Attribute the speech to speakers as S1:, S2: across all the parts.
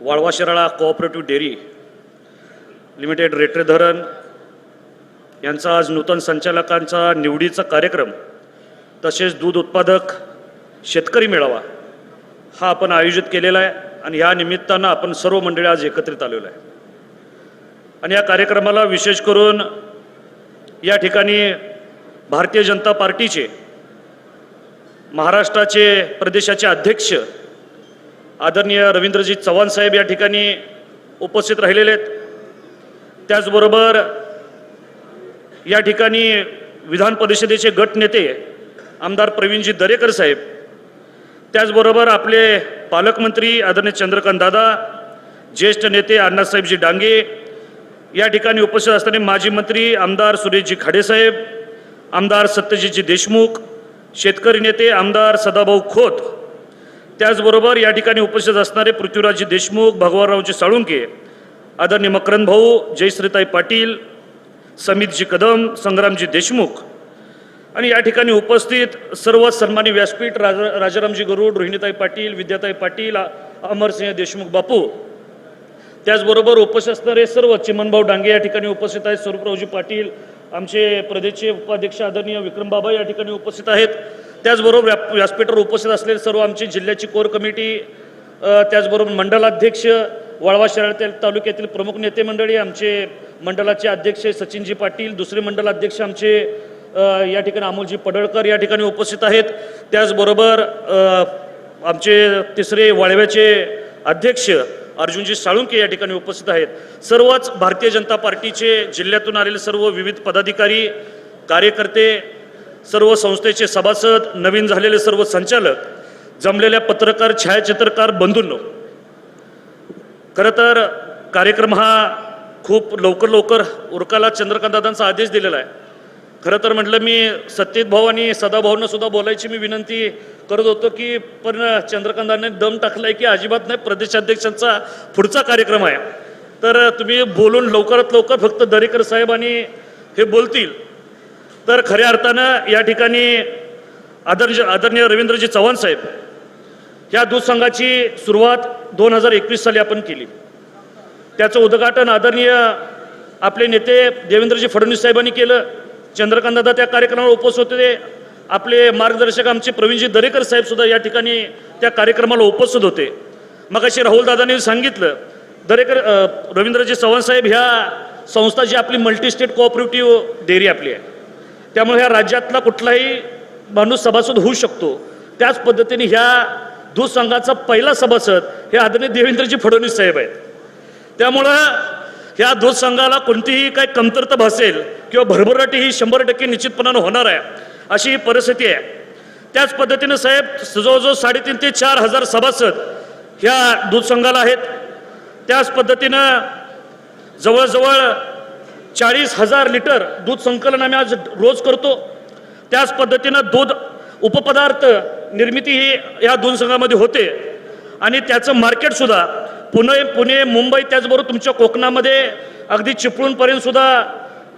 S1: Walwa Shirala cooperative dairy limited Retare धरण यांचा आज नूतन संचालकांचा निवडीचा कार्यक्रम तसेच दूध उत्पादक शेतकरी मेळावा हा आपण आयोजित केलेला आहे आणि ह्या निमित्तानं आपण सर्व मंडळी आज एकत्रित आलेलो आहे. आणि या कार्यक्रमाला विशेष करून या ठिकाणी भारतीय जनता पार्टीचे महाराष्ट्राचे प्रदेशाचे अध्यक्ष आदरणीय रवींद्रजी चव्हाण साहेब या ठिकाणी उपस्थित राहिलेले आहेत. त्याचबरोबर या ठिकाणी विधान परिषदेचे गट नेते आमदार प्रवीणजी दरेकर साहेब त्याचबरोबर आपले पालकमंत्री आदरणीय चंद्रकांत दादा ज्येष्ठ नेते अण्णासाहेबजी डांगे या ठिकाणी उपस्थित असताना माजी मंत्री आमदार सुरेशजी खाडेसाहेब आमदार सत्यजितजी देशमुख शेतकरी नेते आमदार सदाभाऊ खोत त्याचबरोबर या ठिकाणी उपस्थित असणारे पृथ्वीराजजी देशमुख भगवानरावजी साळुंके आदरणीय मकरंद भाऊ जयश्रीताई पाटील समितजी कदम संग्रामजी देशमुख आणि या ठिकाणी उपस्थित सर्व सन्मानी व्यासपीठ राज राजारामजी गरुड रोहिणीताई पाटील विद्याताई पाटील अमरसिंह देशमुख बापू त्याचबरोबर उपस्थित असणारे सर्व चिमनभाऊ डांगे या ठिकाणी उपस्थित आहेत स्वरूपरावजी पाटील आमचे प्रदेशचे उपाध्यक्ष आदरणीय विक्रमबाबा या ठिकाणी उपस्थित आहेत. त्याचबरोबर व्या व्यासपीठावर उपस्थित असलेले सर्व आमची जिल्ह्याची कोर कमिटी त्याचबरोबर मंडलाध्यक्ष वाळवा शहरातील तालुक्यातील प्रमुख नेते मंडळी आमचे मंडळाचे अध्यक्ष सचिनजी पाटील दुसरे मंडलाध्यक्ष आमचे या ठिकाणी अमोलजी पडळकर या ठिकाणी उपस्थित आहेत. त्याचबरोबर आमचे तिसरे वाळव्याचे अध्यक्ष अर्जुनजी साळुंके या ठिकाणी उपस्थित आहेत. सर्वच भारतीय जनता पार्टीचे जिल्ह्यातून आलेले सर्व विविध पदाधिकारी कार्यकर्ते सर्व संस्थेचे सभासद नवीन झालेले सर्व संचालक जमलेल्या पत्रकार छायाचित्रकार बंधूंनो खरं तर कार्यक्रम हा खूप लवकर लवकर उरकाला चंद्रकांतदादांचा आदेश दिलेला आहे. खरं तर म्हटलं मी सत्यजित भाऊ आणि सदाभाऊंना सुद्धा बोलायची मी विनंती करत होतो की पण चंद्रकांतांनी दम टाकलाय की अजिबात नाही प्रदेशाध्यक्षांचा पुढचा कार्यक्रम आहे. तर तुम्ही बोलून लवकरात लवकर फक्त दरेकर साहेब आणि हे बोलतील. तर खऱ्या अर्थानं या ठिकाणी आदर्श आदरणीय रवींद्रजी चव्हाण साहेब या दूध संघाची सुरुवात दोन हजार एकवीस साली आपण केली. त्याचं उद्घाटन आदरणीय आपले नेते देवेंद्रजी फडणवीस साहेबांनी केलं. चंद्रकांतदादा त्या कार्यक्रमाला उपस्थित होते. आपले मार्गदर्शक आमचे प्रवीणजी दरेकर साहेबसुद्धा या ठिकाणी त्या कार्यक्रमाला उपस्थित होते. मग अशी राहुलदादांनी सांगितलं दरेकर रवींद्रजी चव्हाण साहेब ह्या संस्था जी आपली मल्टी स्टेट कोऑपरेटिव्ह डेअरी आपली आहे. त्यामुळे ह्या राज्यातला कुठलाही माणूस सभासद होऊ शकतो. त्याच पद्धतीने ह्या दूध संघाचा पहिला सभासद हे आदरणीय देवेंद्रजी फडणवीस साहेब आहेत. त्यामुळं ह्या दूध संघाला कोणतीही काही कमतरता भासेल किंवा भरभराटी ही शंभर टक्के निश्चितपणानं होणार आहे अशी ही परिस्थिती आहे. त्याच पद्धतीनं साहेब जवळजवळ साडेतीन ते चार हजार सभासद ह्या दूध संघाला आहेत. त्याच पद्धतीनं जवळजवळ चाळीस हजार लिटर दूध संकलन आम्ही आज रोज करतो. त्याच पद्धतीनं दूध उपपदार्थ निर्मिती ही या दोन संघामध्ये होते. आणि त्याचं मार्केटसुद्धा पुणे पुणे मुंबई त्याचबरोबर तुमच्या कोकणामध्ये अगदी चिपळूणपर्यंतसुद्धा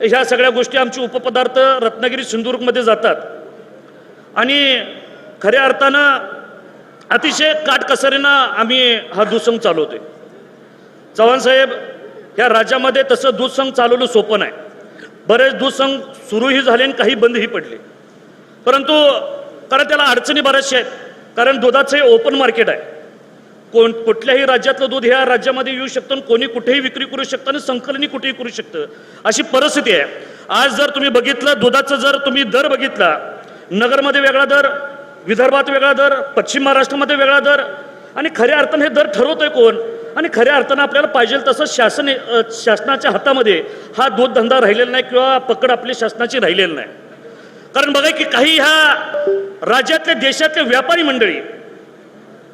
S1: ह्या सगळ्या गोष्टी आमचे उपपदार्थ रत्नागिरी सिंधुदुर्गमध्ये जातात. आणि खऱ्या अर्थानं अतिशय काटकसरीनं आम्ही हा दुसंग चालवतोय. चव्हाण साहेब या राज्यामध्ये तसं दूध संघ सोपं नाही. बरेच दूध संघ सुरूही झाले आणि काही बंदही पडले. परंतु कारण त्याला अडचणी बऱ्याचशा आहेत. कारण दुधाचं हे ओपन मार्केट आहे. कोण कुठल्याही राज्यातलं दूध ह्या राज्यामध्ये येऊ शकतं आणि कोणी कुठेही विक्री करू शकतं आणि संकलनही कुठेही करू शकतं. अशी परिस्थिती आहे. आज जर तुम्ही बघितलं दुधाचं जर तुम्ही दर बघितला नगरमध्ये वेगळा दर विदर्भात वेगळा दर पश्चिम महाराष्ट्रामध्ये वेगळा दर आणि खऱ्या अर्थानं हे दर ठरवतोय कोण? आणि खऱ्या अर्थानं आपल्याला पाहिजे तसं शासन शासनाच्या हातामध्ये हा दूध धंदा राहिलेला नाही किंवा पकड आपली शासनाची राहिलेली नाही. कारण बघा की काही ह्या राज्यातले देशातले व्यापारी मंडळी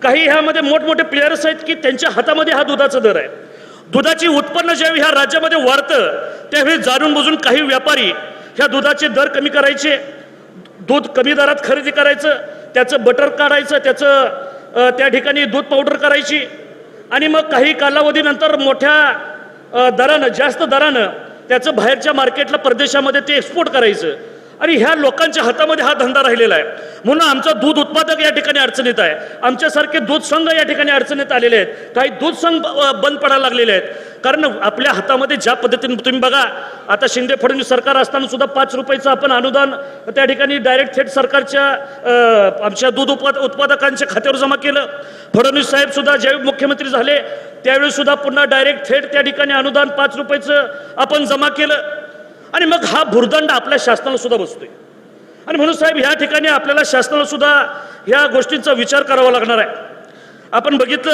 S1: काही ह्यामध्ये मोठमोठे प्लेयर्स आहेत की त्यांच्या हातामध्ये हा दुधाचा दर आहे. दुधाची उत्पन्न ज्यावेळी ह्या राज्यामध्ये वाढतं त्यावेळी जाणून बुजून काही व्यापारी ह्या दुधाचे दर कमी करायचे दूध कमी दरात खरेदी करायचं त्याचं बटर काढायचं त्याचं त्या ठिकाणी दूध पावडर करायची आणि मग काही कालावधीनंतर मोठ्या दरानं जास्त दरानं त्याचं बाहेरच्या मार्केटला परदेशामध्ये ते एक्सपोर्ट करायचं. आणि ह्या लोकांच्या हातामध्ये हा धंदा राहिलेला आहे. म्हणून आमचा दूध उत्पादक या ठिकाणी अडचणीत आहे. आमच्यासारखे दूध संघ या ठिकाणी अडचणीत आलेले आहेत. काही दूध संघ बंद पडायला लागलेले आहेत. कारण आपल्या हातामध्ये ज्या पद्धतीने तुम्ही बघा आता शिंदे फडणवीस सरकार असताना सुद्धा पाच रुपयाचं आपण अनुदान त्या ठिकाणी डायरेक्ट थेट सरकारच्या आमच्या दूध उत्पाद उत्पादकांच्या खात्यावर जमा केलं. फडणवीस साहेब सुद्धा ज्यावेळी मुख्यमंत्री झाले त्यावेळी सुद्धा पुन्हा डायरेक्ट थेट त्या ठिकाणी अनुदान पाच रुपयाचं आपण जमा केलं. आणि मग हा भुर्दंड आपल्या शासनाला सुद्धा बसतोय. आणि म्हणून साहेब ह्या ठिकाणी आपल्याला शासनाला सुद्धा ह्या गोष्टींचा विचार करावा लागणार आहे. आपण बघितलं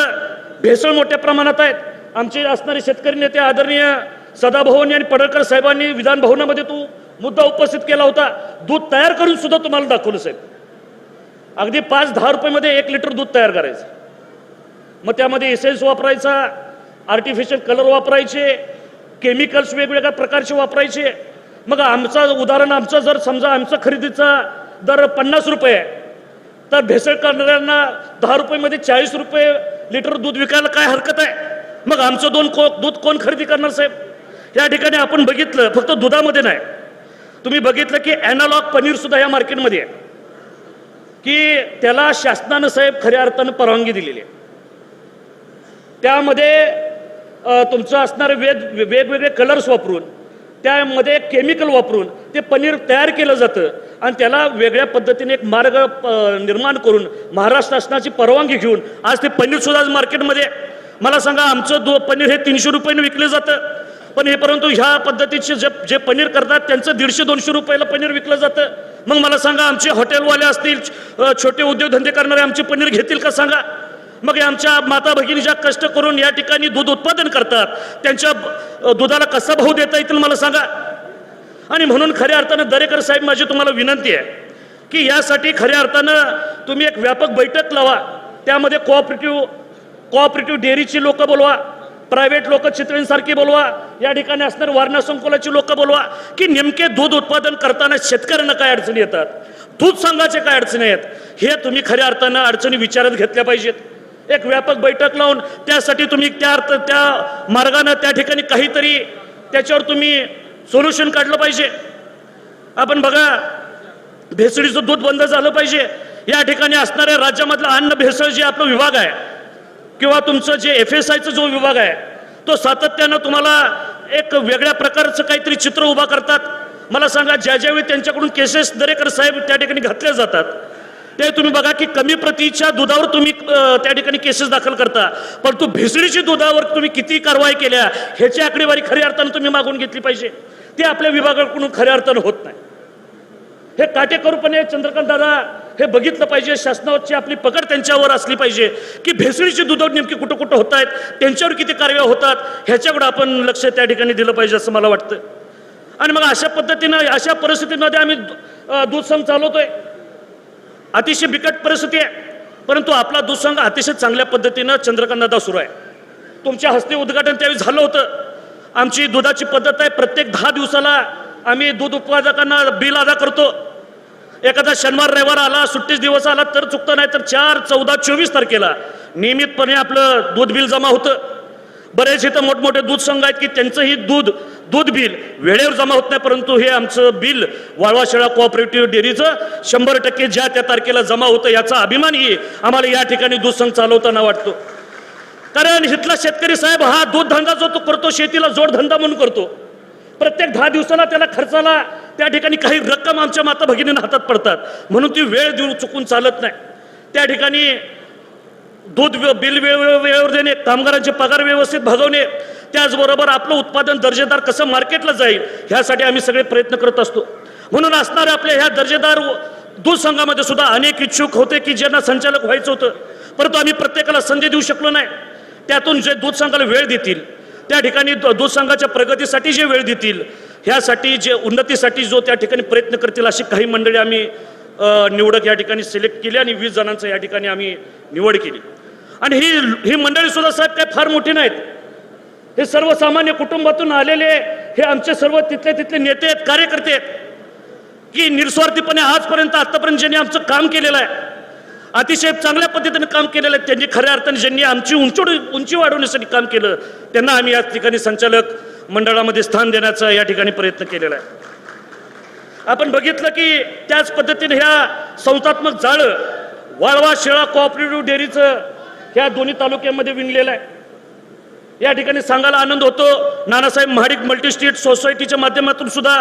S1: भेसळ मोठ्या प्रमाणात आहेत. आमचे असणारे शेतकरी नेते आदरणीय सदाभाऊंनी आणि पडळकर साहेबांनी विधान भवनामध्ये तो मुद्दा उपस्थित केला होता. दूध तयार करून सुद्धा तुम्हाला दाखवलं साहेब. अगदी पाच दहा रुपयामध्ये एक लिटर दूध तयार करायचं. मग त्यामध्ये एसेन्स वापरायचा आर्टिफिशियल कलर वापरायचे केमिकल्स वेगवेगळ्या प्रकारचे वापरायचे. मग आमचं उदाहरण आमचं जर समजा आमचा खरेदीचा दर पन्नास रुपये आहे तर भेसळ करणाऱ्यांना दहा रुपयेमध्ये चाळीस रुपये लिटर दूध विकायला काय हरकत आहे? मग आमचं दोन को दूध कोण खरेदी करणार साहेब? या ठिकाणी आपण बघितलं फक्त दुधामध्ये नाही. तुम्ही बघितलं की ॲनालॉग पनीरसुद्धा या मार्केटमध्ये आहे. की त्याला शासनानं साहेब खऱ्या अर्थानं परवानगी दिलेली आहे. त्यामध्ये तुमचं असणारे वेग वेगवेगळे कलर्स वापरून त्यामध्ये केमिकल वापरून ते पनीर तयार केलं जातं. आणि त्याला वेगळ्या पद्धतीने एक मार्ग निर्माण करून महाराष्ट्र शासनाची परवानगी घेऊन आज ते पनीरसुद्धा आज मार्केटमध्ये आहे. मला सांगा आमचं दो पनीर हे तीनशे रुपयाने विकलं जातं. पण हे परंतु ह्या पद्धतीचे जे जे पनीर करतात त्यांचं दीडशे दोनशे रुपयाला पनीर विकलं जातं. मग मला सांगा आमचे हॉटेलवाले असतील छोटे उद्योगधंदे करणारे आमचे पनीर घेतील का? सांगा. मग आमच्या माता भगिनी ज्या कष्ट करून या ठिकाणी दूध उत्पादन करतात त्यांच्या दुधाला कसा भाव देता येतील मला सांगा? आणि म्हणून खऱ्या अर्थानं दरेकर साहेब माझी तुम्हाला विनंती आहे की यासाठी खऱ्या अर्थानं तुम्ही एक व्यापक बैठक लावा त्यामध्ये कोऑपरेटिव्ह कोऑपरेटिव्ह डेअरीची लोक बोलवा प्रायव्हेट लोक चित्रेंसारखी बोलवा या ठिकाणी असणारे वारणा संकुलाची लोक बोलवा की नेमके दूध उत्पादन करताना शेतकऱ्यांना काय अडचणी येतात? दूध संघाचे काय अडचणी आहेत? हे तुम्ही खऱ्या अर्थानं अडचणी विचारात घेतल्या पाहिजेत. एक व्यापक बैठक लावून त्यासाठी तुम्ही त्या अर्थ त्या मार्गानं त्या ठिकाणी काहीतरी त्याच्यावर तुम्ही सोल्युशन काढलं पाहिजे. आपण बघा भेसळीचं दूध बंद झालं पाहिजे. या ठिकाणी असणाऱ्या राज्यामधला अन्न भेसळ जे आपला विभाग आहे किंवा तुमचं जे एफ एस आयचा जो विभाग आहे तो सातत्यानं तुम्हाला एक वेगळ्या प्रकारचं काहीतरी चित्र उभा करतात. मला सांगा ज्या ज्यावेळी त्यांच्याकडून केसेस दरेकर साहेब त्या ठिकाणी घातल्या जातात ते तुम्ही बघा की कमी प्रतीच्या दुधावर तुम्ही त्या ठिकाणी केसेस दाखल करता. परंतु भेसळीच्या दुधावर तुम्ही किती कारवाई केल्या ह्याची आकडेवारी खऱ्या अर्थानं तुम्ही मागून घेतली पाहिजे. ते आपल्या विभागाकडून खऱ्या अर्थानं होत नाही. हे काटेकोरपणे चंद्रकांत दादा हे बघितलं पाहिजे शासनाची आपली पकड त्यांच्यावर असली पाहिजे की भेसळीची दुधावर नेमकी कुठं कुठं होत आहेत त्यांच्यावर किती कारवाया होतात ह्याच्याकडे आपण लक्ष त्या ठिकाणी दिलं पाहिजे असं मला वाटतं. आणि मग अशा पद्धतीनं अशा परिस्थितीमध्ये आम्ही दूध संघ चालवतोय. अतिशय बिकट परिस्थिती आहे. परंतु आपला दुसंग अतिशय चांगल्या पद्धतीनं चंद्रकांतदा सुरू आहे. तुमच्या हस्ते उद्घाटन त्यावेळी झालं होतं. आमची दुधाची पद्धत आहे प्रत्येक दहा दिवसाला आम्ही दूध उत्पादकांना बिल अदा करतो. एखादा शनिवार रविवार आला सुट्टीस दिवस आला तर चुकतं नाही तर चार चौदा चोवीस तारखेला नियमितपणे आपलं दूध बिल जमा होतं. बरेच इथं मोठमोठे दूध संघ आहेत की त्यांचंही दूध दूध बिल वेळेवर जमा होत नाही परंतु हे आमचं बिल वाळवा शेळा कोऑपरेटिव्ह डेअरीचं शंभर टक्के ज्या त्या तारखेला जमा होतं याचा अभिमानही आम्हाला या ठिकाणी दूध संघ चालवताना वाटतो. कारण इथला शेतकरी साहेब हा दूध धंदा जो तो करतो शेतीला जोडधंदा म्हणून करतो. प्रत्येक दहा दिवसाला त्याला खर्चाला त्या ठिकाणी काही रक्कम आमच्या माता भगिनींना हातात पडतात. म्हणून ती वेळ देऊन चुकून चालत नाही. त्या ठिकाणी दूध बिल वेळ वेळेवर देणे कामगारांचे पगार व्यवस्थित भागवणे त्याचबरोबर आपलं उत्पादन दर्जेदार कसं मार्केटला जाईल ह्यासाठी आम्ही सगळे प्रयत्न करत असतो. म्हणून असणाऱ्या आपल्या ह्या दर्जेदार व- दूध संघामध्ये सुद्धा अनेक इच्छुक होते की ज्यांना संचालक व्हायचं होतं. परंतु आम्ही प्रत्येकाला संधी देऊ शकलो नाही. त्यातून जे दूध संघाला वेळ देतील त्या ठिकाणी दूध संघाच्या प्रगतीसाठी जे वेळ देतील ह्यासाठी जे उन्नतीसाठी जो त्या ठिकाणी प्रयत्न करतील अशी काही मंडळी आम्ही निवडक या ठिकाणी सिलेक्ट केली आणि वीस जणांचं या ठिकाणी आम्ही निवड केली. आणि ही ही मंडळी सुद्धा साहेब काही फार मोठी नाहीत. हे सर्वसामान्य कुटुंबातून आलेले हे आमचे सर्व तिथले तिथले नेते आहेत कार्यकर्ते आहेत. की निस्वार्थीपणे आजपर्यंत आतापर्यंत ज्यांनी आमचं काम केलेलं आहे अतिशय चांगल्या पद्धतीने काम केलेलं आहे त्यांनी खऱ्या अर्थाने ज्यांनी आमची उंची उंची वाढवण्यासाठी काम केलं त्यांना आम्ही या ठिकाणी संचालक मंडळामध्ये स्थान देण्याचा या ठिकाणी प्रयत्न केलेला आहे. आपण बघितलं की त्याच पद्धतीने ह्या संस्थात्मक जाळं वाळवा शेळा कोऑपरेटिव्ह डेअरीचं ह्या दोन्ही तालुक्यामध्ये विणलेलं आहे. या ठिकाणी सांगायला आनंद होतो नानासाहेब महाडिक मल्टीस्टेट सोसायटीच्या माध्यमातून सुद्धा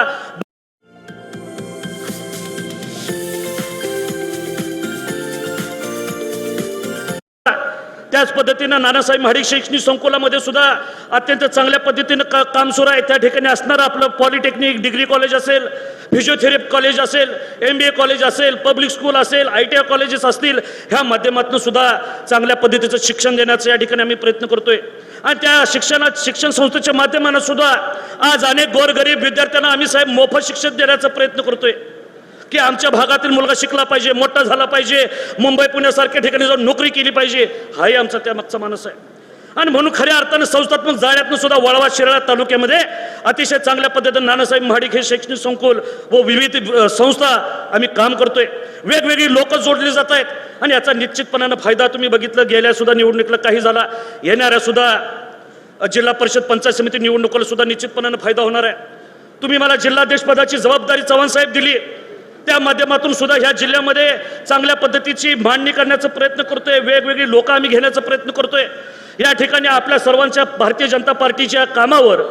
S1: त्याच पद्धतीनं नानासाहेब महाडिक शैक्षणिक संकुलामध्ये सुद्धा अत्यंत चांगल्या पद्धतीनं का काम सुरू आहे. त्या ठिकाणी असणारं आपलं पॉलिटेक्निक डिग्री कॉलेज असेल फिजिओथेरपी कॉलेज असेल एम बी ए कॉलेज असेल पब्लिक स्कूल असेल आय टी आय कॉलेजेस असतील ह्या माध्यमातून सुद्धा चांगल्या पद्धतीचं शिक्षण देण्याचा या ठिकाणी आम्ही प्रयत्न करतोय. आणि त्या शिक्षणात शिक्षण संस्थेच्या माध्यमानं सुद्धा आज अनेक गोरगरीब विद्यार्थ्यांना आम्ही साहेब मोफत शिक्षण देण्याचा प्रयत्न करतोय. की आमच्या भागातील मुलगा शिकला पाहिजे मोठा झाला पाहिजे मुंबई पुण्यासारख्या ठिकाणी जाऊन नोकरी केली पाहिजे हाही आमचा त्यामागचा मानस आहे. आणि म्हणून खऱ्या अर्थानं संस्थात्मक जाळ्यातनं सुद्धा वळवा शिराळा तालुक्यामध्ये अतिशय चांगल्या पद्धतीने नानासाहेब महाडिक हे शैक्षणिक संकुल व विविध संस्था आम्ही काम करतोय. वेगवेगळी लोक जोडली जात आहेत. आणि याचा निश्चितपणानं फायदा तुम्ही बघितलं गेल्या सुद्धा निवडणुकीला काही झाला येणाऱ्या सुद्धा जिल्हा परिषद पंचायत समिती निवडणुकीला सुद्धा निश्चितपणानं फायदा होणार आहे. तुम्ही मला जिल्हाध्यक्षपदाची जबाबदारी चव्हाण साहेब दिली. त्या माध्यमातून सुद्धा ह्या जिल्ह्यामध्ये चांगल्या पद्धतीची मांडणी करण्याचा प्रयत्न करतोय. वेगवेगळी लोक आम्ही घेण्याचा प्रयत्न करतोय. या ठिकाणी आपल्या सर्वांच्या भारतीय जनता पार्टीच्या कामावर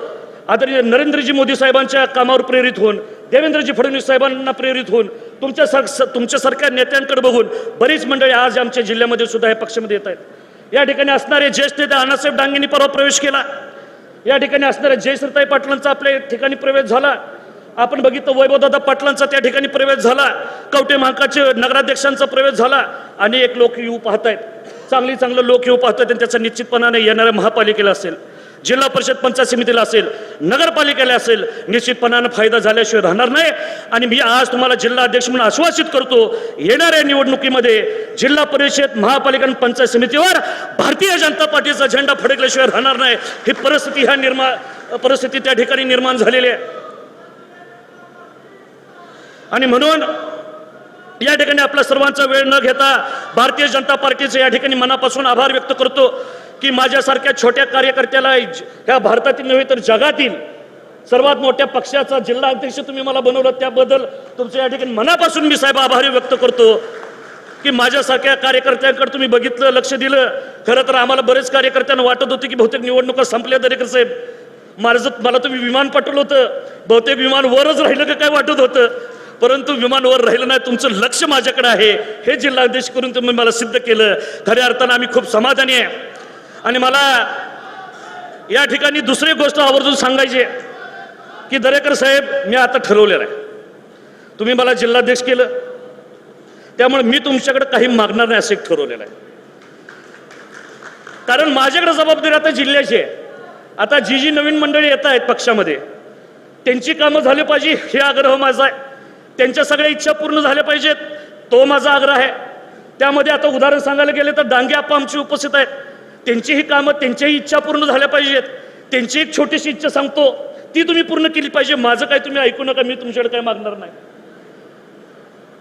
S1: आदरणीय नरेंद्रजी मोदी साहेबांच्या कामावर प्रेरित होऊन देवेंद्रजी फडणवीस साहेबांना प्रेरित होऊन तुमच्या सर तुमच्यासारख्या नेत्यांकडे बघून बरीच मंडळी आज आमच्या जिल्ह्यामध्ये सुद्धा या पक्षामध्ये येत आहेत. या ठिकाणी असणारे ज्येष्ठ नेते अण्णासाहेब डांगेंनी परवा प्रवेश केला. या ठिकाणी असणाऱ्या जयश्रीताई पाटलांचा आपल्या ठिकाणी प्रवेश झाला. आपण बघितलं वैभवदादा पाटलांचा त्या ठिकाणी प्रवेश झाला. कवटे महाकाचे नगराध्यक्षांचा प्रवेश झाला. आणि एक लोक येऊ पाहतायत. चांगली चांगलं लोक येऊ पाहतायत आणि त्याचा निश्चितपणाने येणाऱ्या महापालिकेला असेल जिल्हा परिषद पंचायत समितीला असेल नगरपालिकेला असेल निश्चितपणानं फायदा झाल्याशिवाय राहणार नाही. आणि मी आज तुम्हाला जिल्हा अध्यक्ष म्हणून आश्वासित करतो येणाऱ्या निवडणुकीमध्ये जिल्हा परिषद महापालिका आणि पंचायत समितीवर भारतीय जनता पार्टीचा झेंडा फडकल्याशिवाय राहणार नाही. ही परिस्थिती ह्या निर्माण परिस्थिती त्या ठिकाणी निर्माण झालेली आहे. आणि म्हणून या ठिकाणी आपला सर्वांचा वेळ न घेता भारतीय जनता पार्टीचे या ठिकाणी मनापासून आभार व्यक्त करतो की माझ्यासारख्या छोट्या कार्यकर्त्याला ज- ह्या भारतातील नव्हे तर जगातील सर्वात मोठ्या पक्षाचा जिल्हा अध्यक्ष तुम्ही मला बनवलं त्याबद्दल तुमच्या या ठिकाणी मनापासून मी साहेब आभारी व्यक्त करतो की माझ्यासारख्या कार्यकर्त्यांकडे तुम्ही बघितलं लक्ष दिलं. खरं तर आम्हाला बरेच कार्यकर्त्यांना वाटत होते की बहुतेक निवडणुका संपल्या दरेकर साहेब. माझं मला तुम्ही विमान पाठवलं होतं. बहुतेक विमान वरच राहिलं का काय वाटत होतं? परंतु विमान वर राहिलं नाही तुमचं लक्ष माझ्याकडे आहे. हे जिल्हाध्यक्ष करून तुम्ही मला सिद्ध केलं खऱ्या अर्थानं आम्ही खूप समाधानी आहे. आणि मला या ठिकाणी दुसरी गोष्ट आवर्जून सांगायची की दरेकर साहेब मी आता ठरवलेलं आहे. तुम्ही मला जिल्हाध्यक्ष केलं. त्यामुळे मी तुमच्याकडे काही मागणार नाही असं एक ठरवलेलं आहे. कारण माझ्याकडे जबाबदारी आता जिल्ह्याची आहे. आता जी जी नवीन मंडळी येत आहेत पक्षामध्ये त्यांची कामं झाली पाहिजे हे आग्रह माझा आहे. त्यांच्या सगळ्या इच्छा पूर्ण झाल्या पाहिजेत. तो माझा आग्रह आहे. त्यामध्ये आता उदाहरण सांगायला गेले तर डांगे आप्पा आमची उपस्थित आहेत. त्यांचीही कामं त्यांच्याही इच्छा पूर्ण झाल्या पाहिजेत. त्यांची एक छोटीशी इच्छा सांगतो. ती तुम्ही पूर्ण केली पाहिजे. माझं काय तुम्ही ऐकू नका मी तुमच्याकडे काय मागणार नाही.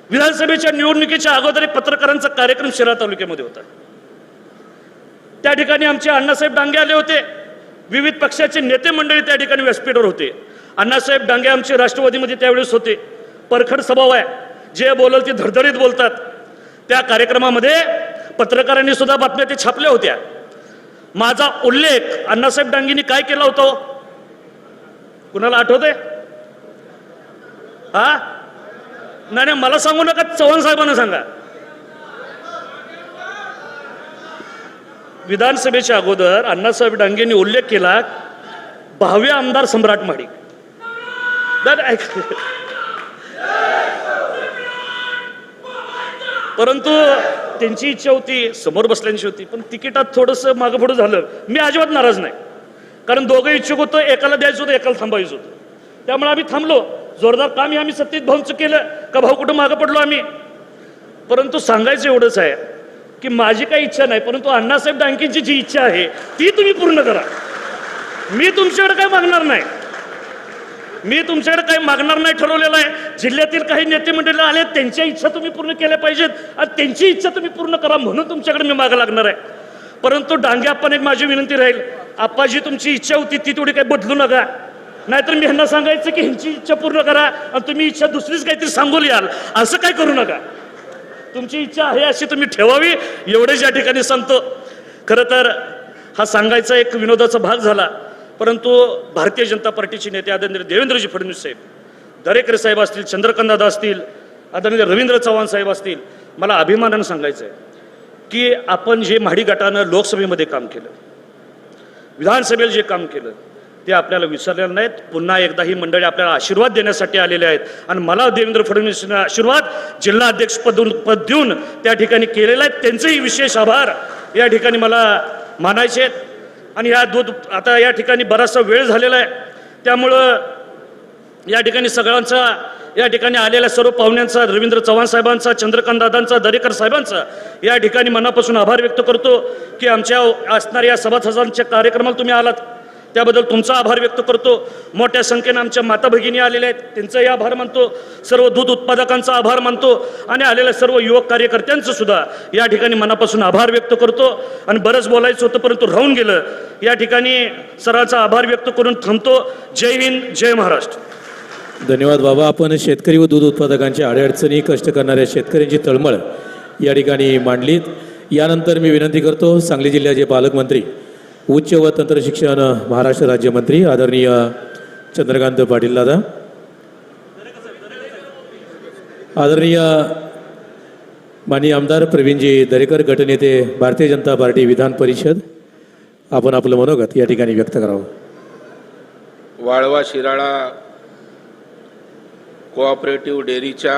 S1: विधानसभेच्या निवडणुकीच्या अगोदर एक पत्रकारांचा कार्यक्रम शिरा तालुक्यामध्ये होता. त्या ठिकाणी आमचे अण्णासाहेब डांगे आले होते. विविध पक्षाचे नेते मंडळी त्या ठिकाणी व्यासपीठावर होते. अण्णासाहेब डांगे आमचे राष्ट्रवादीमध्ये त्यावेळेस होते. परखड स्वभाव आहे. जे बोलल ते धडधडीत बोलतात. त्या कार्यक्रमामध्ये पत्रकारांनी सुद्धा बातम्या ते छापल्या होत्या. माझा उल्लेख अण्णासाहेब डांगेंनी काय केला होता? कुणाला आठवतंय? हा? नाही नाही मला सांगू नका चव्हाण साहेबांना सांगा. विधानसभेच्या अगोदर अण्णासाहेब डांगेंनी उल्लेख केला भावे आमदार सम्राट माडिक. परंतु त्यांची इच्छा होती समोर बसल्यांची होती पण तिकिटात थोडंसं मागं पुढं झालं. मी अजिबात नाराज नाही. कारण दोघं इच्छुक होतं एकाला द्यायचं होतं एकाला थांबायचं होतं. त्यामुळे आम्ही थांबलो. जोरदार काम आम्ही सत्तेत भाऊंचं केलं. का भाऊ कुठं मागं पडलो आम्ही? परंतु सांगायचं एवढंच आहे की माझी काही इच्छा नाही परंतु अण्णासाहेब डांकेंची जी इच्छा आहे ती तुम्ही पूर्ण करा. मी तुमच्याकडे काय मागणार नाही. मी तुमच्याकडे काही मागणार नाही ठरवलेलं आहे. जिल्ह्यातील काही नेते मंडळी आले त्यांच्या इच्छा तुम्ही पूर्ण केल्या पाहिजेत. आणि त्यांची इच्छा तुम्ही पूर्ण करा म्हणून तुमच्याकडे मी मागं लागणार आहे. परंतु डांगे आपण एक माझी विनंती राहील. आप्पाजी तुमची इच्छा होती ती तेवढी काही बदलू नका. नाहीतर मी ह्यांना सांगायचं की ह्यांची इच्छा पूर्ण करा आणि तुम्ही इच्छा दुसरीच काहीतरी सांगून याल. असं काय करू नका. तुमची इच्छा आहे अशी तुम्ही ठेवावी. एवढेच या ठिकाणी सांगतो खरं तर हा सांगायचा एक विनोदाचा भाग झाला. परंतु भारतीय जनता पार्टीचे नेते आदरणीय देवेंद्रजी फडणवीस साहेब दरेकर साहेब असतील चंद्रकांतदादा असतील आदरणीय रवींद्र चव्हाण साहेब असतील मला अभिमानानं सांगायचं आहे की आपण जे महाडी गटानं लोकसभेमध्ये काम केलं विधानसभेला जे काम केलं ते आपल्याला विसरलेलं नाहीत. पुन्हा एकदा ही मंडळी आपल्याला आशीर्वाद देण्यासाठी आलेले आहेत. आणि मला देवेंद्र फडणवीसांना आशीर्वाद जिल्हा अध्यक्षपद पद देऊन त्या ठिकाणी केलेलं आहे. त्यांचेही विशेष आभार. या ठिकाणी मला मानायचे आहेत. आणि ह्या दूध आता या ठिकाणी बराचसा वेळ झालेला आहे. त्यामुळं या ठिकाणी सगळ्यांचा या ठिकाणी आलेल्या सर्व पाहुण्यांचा रवींद्र चव्हाण साहेबांचा चंद्रकांत दादांचा दरेकर साहेबांचा या ठिकाणी मनापासून आभार व्यक्त करतो की आमच्या असणाऱ्या या सभासदांच्या कार्यक्रमाला तुम्ही आलात. त्याबद्दल तुमचा आभार व्यक्त करतो. मोठ्या संख्येनं आमच्या माता भगिनी आलेल्या आहेत. त्यांचाही आभार मानतो. सर्व दूध उत्पादकांचा आभार मानतो. आणि आलेल्या सर्व युवक कार्यकर्त्यांचं सुद्धा या ठिकाणी मनापासून आभार व्यक्त करतो. आणि बरंच बोलायचं होतं परंतु राहून गेलं. या ठिकाणी सरांचा आभार व्यक्त करून थांबतो. जय हिंद जय महाराष्ट्र.
S2: धन्यवाद बाबा. आपण शेतकरी व दूध उत्पादकांच्या अडीअडचणी कष्ट करणाऱ्या शेतकऱ्यांची तळमळ या ठिकाणी मांडलीत. यानंतर मी विनंती करतो सांगली जिल्ह्याचे पालकमंत्री उच्च व तंत्र शिक्षण महाराष्ट्र राज्यमंत्री आदरणीय चंद्रकांत पाटील दादा. आदरणीय माननीय आमदार प्रवीणजी दरेकर गटनेते भारतीय जनता पार्टी विधान परिषद आपण आपलं मनोगत या ठिकाणी व्यक्त करावं.
S3: वाळवा शिराळा कोऑपरेटिव्ह डेअरीच्या